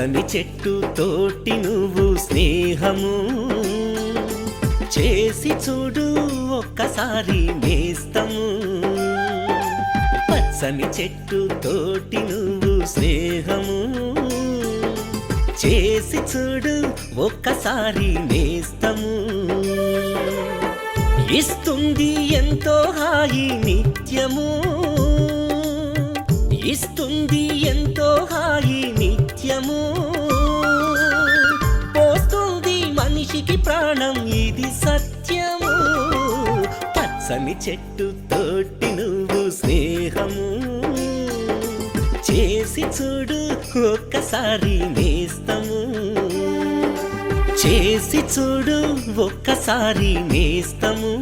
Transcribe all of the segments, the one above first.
పచ్చని చెట్టు తోటి నువ్వు స్నేహము చేసి చూడు ఒక్కసారి నేస్తము. పచ్చని చెట్టు తోటి నువ్వు స్నేహము చేసి చూడు ఒక్కసారి నేస్తము. ఇస్తుంది ఎంతో హాయి నిత్యము. ఇస్తుంది ప్రాణం ఇది సత్యము. పచ్చని చెట్టు తోటి నువ్వు స్నేహము. చేసి చూడు ఒక్కసారి నేస్తము చేసి చూడు ఒక్కసారి నేస్తము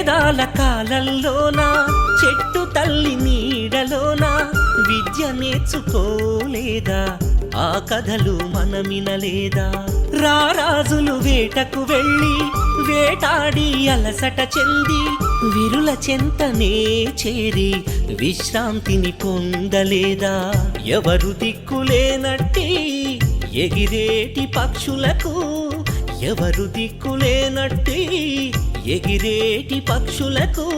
వేదాల కాలంలోన చెట్టు తల్లి నీడలోన విద్య నేర్చుకోలేదా ఆ కథలు మనమినలేదా? రారాజులు వేటకు వెళ్ళి వేటాడి అలసట చెంది విరుల చెంతనే చేరి విశ్రాంతిని పొందలేదా? ఎవరు దిక్కులేనట్టి ఎగిరేటి పక్షులకు ఎవరు దిక్కులేనట్టి ఎగిరేటి పక్షులకు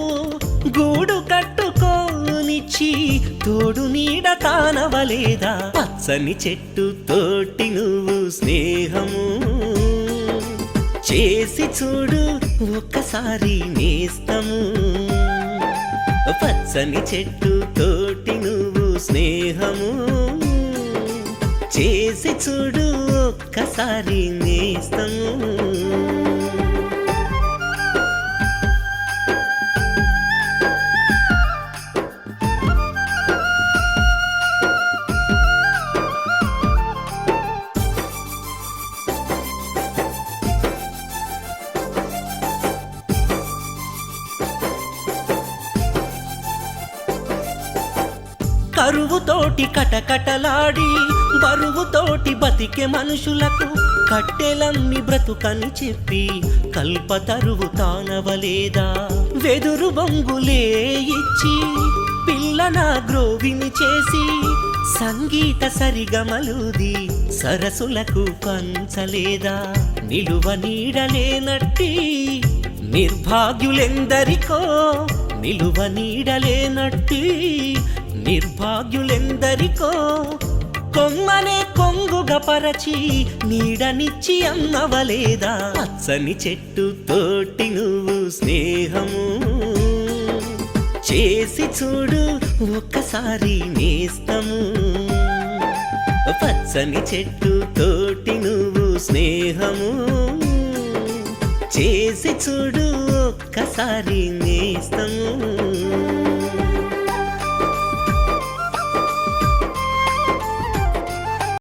గూడు కట్టుకోనిచ్చి తోడు నీడ కానవలేదా పచ్చని చెట్టు తోటి నువ్వు స్నేహము. చేసి చూడు ఒక్కసారి నేస్తము. పచ్చని చెట్టు తోటి నువ్వు స్నేహము. చేసి చూడు ఒక్కసారి నేస్తాము కరువుతోటి కటకటలాడి బరువుతోటి బతికే మనుషులకు కట్టెలన్ని బ్రతుకని చెప్పి కల్ప తరువు తానవలేదా? వెదురు బొంగులే ఇచ్చి పిల్లన గ్రోవిని చేసి సంగీత సరిగమలుది సరసులకు పంచలేదా? నిలువ నీడలేనట్టి నిర్భాగ్యులెందరికో నిలువ నీడలేనట్టి నిర్భాగ్యులెందరికో? కొమ్మనే కొంగుగా పరచి నీడనిచ్చి అన్నవలేదా? పచ్చని చెట్టు తోటి నువ్వు స్నేహము. చేసి చూడు ఒక్కసారి నేస్తము పచ్చని చెట్టు తోటి నువ్వు స్నేహము. చేసి చూడు ఒక్కసారి నేస్తము